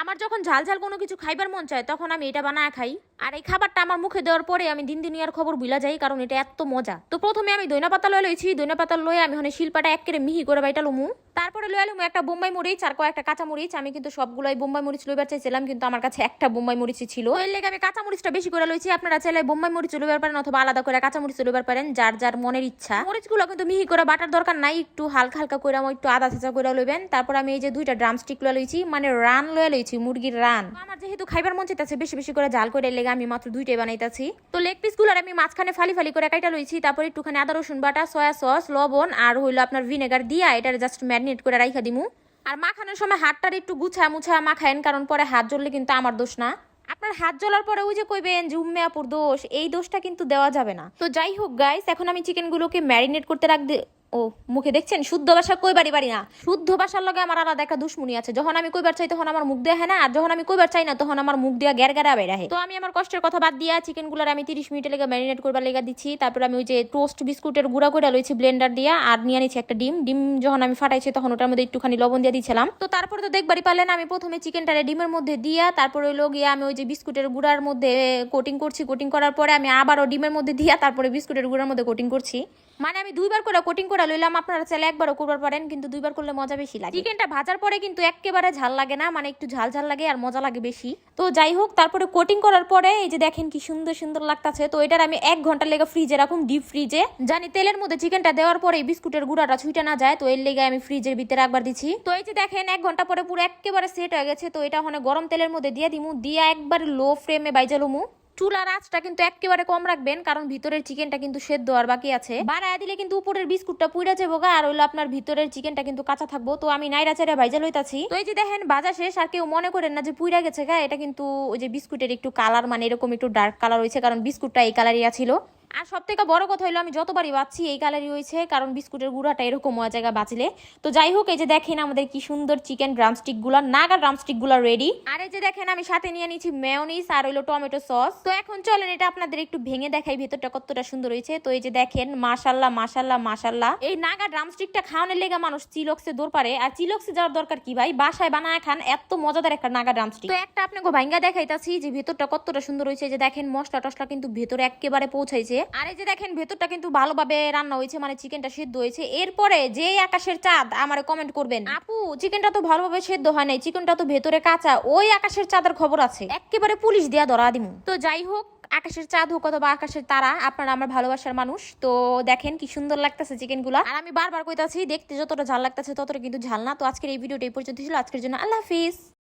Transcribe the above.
আমার যখন ঝাল ঝাল কোনো কিছু খাইবার মন চায় তখন আমি এটা বানায় খাই। আর এই খাবারটা আমার মুখে দেওয়ার পরে আমি দিন দিন ইয়ার খবর ভুলা যাই, কারণ এটা এত মজা। তো প্রথমে আমি দইনা পাতা লয়ে লইছি, দইনা পাতা লয়ে আমি ওখানে শিল্পাটা একেবারে মিহি করে বাইটা লমু তারপরে লয়ে লমু একটা বোম্বাই মরিচ আর কয়েকটা কাঁচা মরিচ। আমি কিন্তু সবগুলোই বোম্বাই মরিচ লইবার চাইছিলাম, কিন্তু আমার কাছে একটা বোম্বাই মরিচ ছিল। এর লেগে আমি কাঁচা মরিচটা বেশি করে লইছি। আপনারা চাইলে বোম্বাই মরিচ লইবার পারেন অথবা আলাদা করে কাঁচা মরিচ লইবার পারেন, যার যার মনের ইচ্ছা। মরিচগুলো কিন্তু মিহি করে বাটার দরকার নাই, একটু হালকা হালকা করে আমার একটু আদা চেঁচা করে লইবেন। তারপর আমি এই যে দুইটা ড্রামস্টিক লয়ে লইছি মানে রান লয়ে লইছি, মুরগির রান। আমার যেহেতু খাইবার মন চাইতেছে, বেশি বেশি করে জাল করে লেগে আমি মাত্র দুইটাই বানাইতাছি। তো লেগ পিসগুলার আমি মাঝখানে ফালি ফালি করে কাইটা লইছি, তারপর একটুখানি আদা, রসুন বাটা, সয়া সস, লবণ আর হইল আপনার ভিনেগার দিয়া এটা জাস্ট ম্যারিনেট করে রাইখা দিমু। আর মাখানোর সময় হাতটার একটু গুছা মুছা মাখায়েন, কারণ পরে হাত জ্বললে কিন্তু আমার দোষ না। আপনার হাত জ্বলার পরে ওই যে কইবেন যে, উম্মে আপুর দোষ এই দোষটা কিন্তু দেওয়া যাবে না। তো যাই হোক গাইস এখন আমি চিকেনগুলোকে ম্যারিনেট করতে রাখ ও, মুখে দেখছেন? শুদ্ধ ভাষা কইবারই পারি না? শুদ্ধ ভাষার লগে আমার আলাদা একটা দুশ্মনী আছে। যখন আমি কইবার চাই তখন আমার মুখ দেয়া না, আর যখন আমি কইবার চাই না তখন আমার মুখ দেয়া গ্যার গ্যারা বেড়াহে তো আমি আমার কষ্টের কথা বাদ দিয়া চিকেনগুলার আমি তিরিশ মিনিটের লেগে ম্যারিনেট করবার লেগে দিচ্ছি। তারপর আমি ওই যে টোস্ট বিস্কুটের গুঁড়া করে লইছি ব্লেন্ডার দিয়া, আর নিয়ে নিচ্ছি একটা ডিম। ডিম যখন আমি ফাটাইছি তখন ওটার মধ্যে একটুখানি লবণ দিয়ে দিয়েছিলাম তো তারপরে তো দেখবারই পারলেন, আমি প্রথমে চিকেনটারে ডিমের মধ্যে দিয়া, তারপরে ওই গিয়ে আমি ওই যে বিস্কুটের গুঁড়ার মধ্যে কোটিং করছি। কোটিং করার পরে আমি আবারও ডিমের মধ্যে দিয়া, তারপরে বিস্কুটের গুঁড়ার মধ্যে কোটিং করছি। মানে আমি দুইবার করে কোটিং করে লইলাম আপনারা চাইলে একবারও করবার পারেন কিন্তু দুইবার করলে মজা বেশি লাগে। চিকেনটা ভাজার পরে কিন্তু একেবারে ঝাল লাগে না মানে একটু ঝাল ঝাল লাগে আর মজা লাগে বেশি। তো যাই হোক তারপরে কোটিং করার পরে এই যে দেখেন কি সুন্দর সুন্দর লাগতাছে তো এটার আমি এক ঘণ্টা লেগে ফ্রিজে রাখুন ডিপ ফ্রিজে জানি তেলের মধ্যে চিকেনটা দেওয়ার পরে বিস্কুটের গুঁড়াটা ছুটে না যায় তো এর লেগে আমি ফ্রিজের ভিতরে একবার দিচ্ছি তো এই যে দেখেন এক ঘণ্টা পরে পুরো একেবারে সেট হয়ে গেছে তো এটা ওখানে গরম তেলের মধ্যে দিয়ে দিমু দিয়ে একবার লো ফ্লেমে বাইজালুমু চুলার আঁচটা কিন্তু একেবারে কম রাখবেন, কারণ ভিতরের চিকেনটা কিন্তু সেদ্ধ আর বাকি আছে। বাড়ায় দিলে কিন্তু উপরের বিস্কুটটা পুইরা যাব আর হইল আপনার ভিতরের চিকেনটা কিন্তু কাঁচা থাকব। তো আমি নাইরা চাইরা ভাইজা লইতাছি তো এই যে দেখেন, বাজা শেষ, আর কেউ মনে করেন না যে পুইরা গেছে গা, এটা কিন্তু ওই যে বিস্কুটের একটু কালার মানে এরকম একটু ডার্ক কালার হয়েছে, কারণ বিস্কুটটা এই কালারই ছিল আর সব থেকে বড় কথা হলো, আমি যতবারই বাচ্ছি, এই কালারই হয়েছে, কারণ বিস্কুটের গুঁড়াটা এরকম ওয়া জায়গা বাঁচলে। তো যাই হোক, এই যে দেখেন আমাদের কি সুন্দর চিকেন ড্রামস্টিকগুলো নাগা ড্রামস্টিকগুলো রেডি আর এই যে দেখেন, আমি সাথে নিয়ে নিয়েছি মেয়নিস আর হইল টমেটো সস তো এখন চলেন, এটা আপনাদের একটু ভেঙে দেখাই, ভেতরটা কতটা সুন্দর হয়েছে। তো এই যে দেখেন, মাশাল্লাহ মাশাল্লাহ মাশাল্লাহ। এই নাগা ড্রামস্টিকটা খাওয়ানোর লেগে মানুষ চিলক্সে দৌড় পারে। আর চিলক্সে যাওয়ার দরকার কি ভাই? বাসায় বানায় খান, এত মজাদার একটা নাগা ড্রামস্টিক তো একটা আপনাকে ভাঙ্গা দেখাইতাছি যে ভেতরটা কতটা সুন্দর হয়েছে যে দেখেন মশলা টসলা কিন্তু ভেতরে একেবারে পৌঁছাইছে। আর এই যে দেখেন, ভেতরটা কিন্তু ভালোভাবে রান্না হয়েছে মানে চিকেনটা সিদ্ধ হয়েছে। এরপরে যে আকাশের চাঁদ, আমার কমেন্ট করবেন। আপু, চিকেনটা তো ভালোভাবে সেদ্ধ হয় নাই, চিকেনটা তো ভেতরে কাঁচা, ওই আকাশের চাঁদের খবর আছে। একেবারে পুলিশ দিয়া ধরা দিমু। তো যাই হোক, আকাশের চাঁদ হোক অথবা আকাশের তারা, আপনারা আমার ভালোবাসার মানুষ। তো দেখেন কি সুন্দর লাগতেছে চিকেনগুলা আর আমি বারবার কইতাছি, দেখতে যতটা ঝাল লাগতেছে ততটা কিন্তু ঝাল না। তো আজকের এই ভিডিওটা এই পর্যন্ত ছিল। আজকের জন্য আল্লাহ হাফিজ।